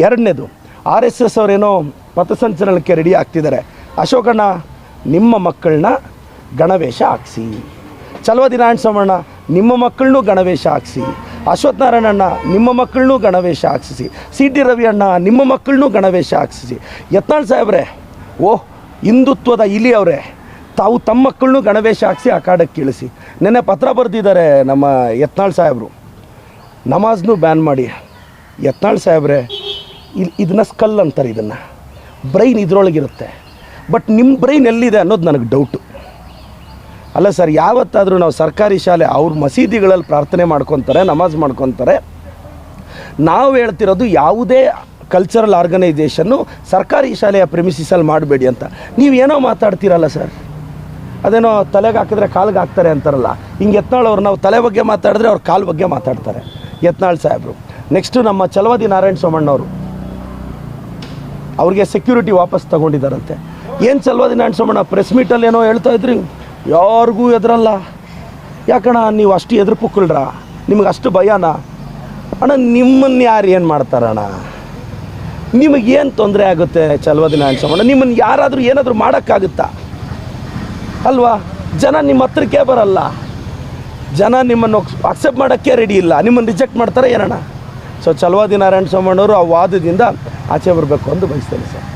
ಎರಡನೇದು, R S S ಅವರೇನೋ ಪಥಸಂಚಲನಕ್ಕೆ ready ಆಗ್ತಿದ್ದಾರೆ. ಅಶೋಕಣ್ಣ, ನಿಮ್ಮ ಮಕ್ಕಳನ್ನ ಗಣವೇಶ ಹಾಕ್ಸಿ. ಚಲವದಿ ನಾರಾಯಣ ಸೋಮಣ್ಣ, ನಿಮ್ಮ ಮಕ್ಕಳನ್ನೂ ಗಣವೇಶ ಹಾಕ್ಸಿ. ಅಶ್ವಥ್ ನಾರಾಯಣಣ್ಣ ನಿಮ್ಮ ಮಕ್ಕಳನ್ನೂ ಗಣವೇಶ ಹಾಕ್ಸಿಸಿ ಸಿ ಟಿ ರವಿ ಅಣ್ಣ ನಿಮ್ಮ ಮಕ್ಕಳನ್ನೂ ಗಣವೇಶ ಹಾಕ್ಸಿಸಿ ಯತ್ನಾಳ್ ಸಾಹೇಬ್ರೆ, ಓಹ್, ಹಿಂದುತ್ವದ ಇಲಿ ಅವರೇ. ತಾವು ತಮ್ಮ ಮಕ್ಕಳನ್ನೂ ಗಣವೇಶ ಹಾಕ್ಸಿ ಆ ಕಾಡಕ್ಕೆ ಇಳಿಸಿ. ನೆನ್ನೆ ಪತ್ರ ಬರೆದಿದ್ದಾರೆ ನಮ್ಮ ಯತ್ನಾಳ್ ಸಾಹೇಬರು. ನಮಾಜ್ನೂ ಬ್ಯಾನ್ ಮಾಡಿ. ಯತ್ನಾಳ್ ಸಾಹೇಬ್ರೆ ಇಲ್ಲಿ ಇದನ್ನ ಸ್ಕಲ್ ಅಂತಾರೆ ಇದನ್ನು. ಬ್ರೈನ್ ಇದ್ರೊಳಗಿರುತ್ತೆ. ಬಟ್ ನಿಮ್ಮ ಬ್ರೈನ್ ಎಲ್ಲಿದೆ ಅನ್ನೋದು ನನಗೆ ಡೌಟು ಅಲ್ಲ ಸರ್ ಯಾವತ್ತಾದರೂ ನಾವು ಸರ್ಕಾರಿ ಶಾಲೆ ಅವ್ರ ಮಸೀದಿಗಳಲ್ಲಿ ಪ್ರಾರ್ಥನೆ ಮಾಡ್ಕೊತಾರೆ, ನಮಾಜ್ ಮಾಡ್ಕೊತಾರೆ. ನಾವು ಹೇಳ್ತಿರೋದು ಯಾವುದೇ ಕಲ್ಚರಲ್ ಆರ್ಗನೈಸೇಷನ್ನು ಸರ್ಕಾರಿ ಶಾಲೆಯ ಪ್ರೆಮಿಸಿಸಲ್ಲಿ ಮಾಡಬೇಡಿ ಅಂತ. ನೀವೇನೋ ಮಾತಾಡ್ತೀರಲ್ಲ ಸರ್ ಅದೇನೋ ತಲೆಗೆ ಹಾಕಿದ್ರೆ ಕಾಲಿಗೆ ಹಾಕ್ತಾರೆ ಅಂತಾರಲ್ಲ. ಹಿಂಗೆ ಯತ್ನಾಳವ್ರು ನಾವು ತಲೆ ಬಗ್ಗೆ ಮಾತಾಡಿದ್ರೆ ಅವ್ರು ಕಾಲು ಬಗ್ಗೆ ಮಾತಾಡ್ತಾರೆ. ಯತ್ನಾಳ್ ಸಾಹೇಬರು. ನೆಕ್ಸ್ಟು ನಮ್ಮ ಚಲವಾದಿ ನಾರಾಯಣ ಸೋಮಣ್ಣವರು. ಅವ್ರಿಗೆ ಸೆಕ್ಯೂರಿಟಿ ವಾಪಸ್ ತಗೊಂಡಿದ್ದಾರಂತೆ. ಏನು ಸಲುವಾದಿ ನಾನು ಸೋಮಣ್ಣ ಪ್ರೆಸ್ ಮೀಟಲ್ಲಿ ಏನೋ ಹೇಳ್ತಾ ಇದ್ರಿ? ಯಾರಿಗೂ ಎದುರಲ್ಲ ಯಾಕಣ್ಣ, ನೀವು ಅಷ್ಟು ಎದುರು ಪುಕ್ಕಳ್ರ ನಿಮಗೆ ಅಷ್ಟು ಭಯನ? ಅಣ್ಣ, ನಿಮ್ಮನ್ನು ಯಾರು ಏನು ಮಾಡ್ತಾರಣ್ಣ? ನಿಮಗೇನು ತೊಂದರೆ ಆಗುತ್ತೆ ಚಲುವಾದಿ ನಾನು ಸೋಮಣ್ಣ ನಿಮ್ಮನ್ನು ಯಾರಾದರೂ ಏನಾದರೂ ಮಾಡೋಕ್ಕಾಗುತ್ತಾ? ಅಲ್ವಾ? ಜನ ನಿಮ್ಮ ಹತ್ರಕ್ಕೆ ಬರಲ್ಲ. ಜನ ನಿಮ್ಮನ್ನು ಅಕ್ಸೆಪ್ಟ್ ಮಾಡೋಕ್ಕೆ ರೆಡಿ ಇಲ್ಲ. ನಿಮ್ಮನ್ನು ರಿಜೆಕ್ಟ್ ಮಾಡ್ತಾರೆ ಏನಣ್ಣ? ಸೊ ಚಲವಾದಿ ನಾರಾಯಣ ಸ್ವಾಮಣ್ಣವರು ಆ ವಾದದಿಂದ ಆಚೆ ಬರಬೇಕು ಅಂತ ಬಯಸ್ತೇನೆ ಸರ್.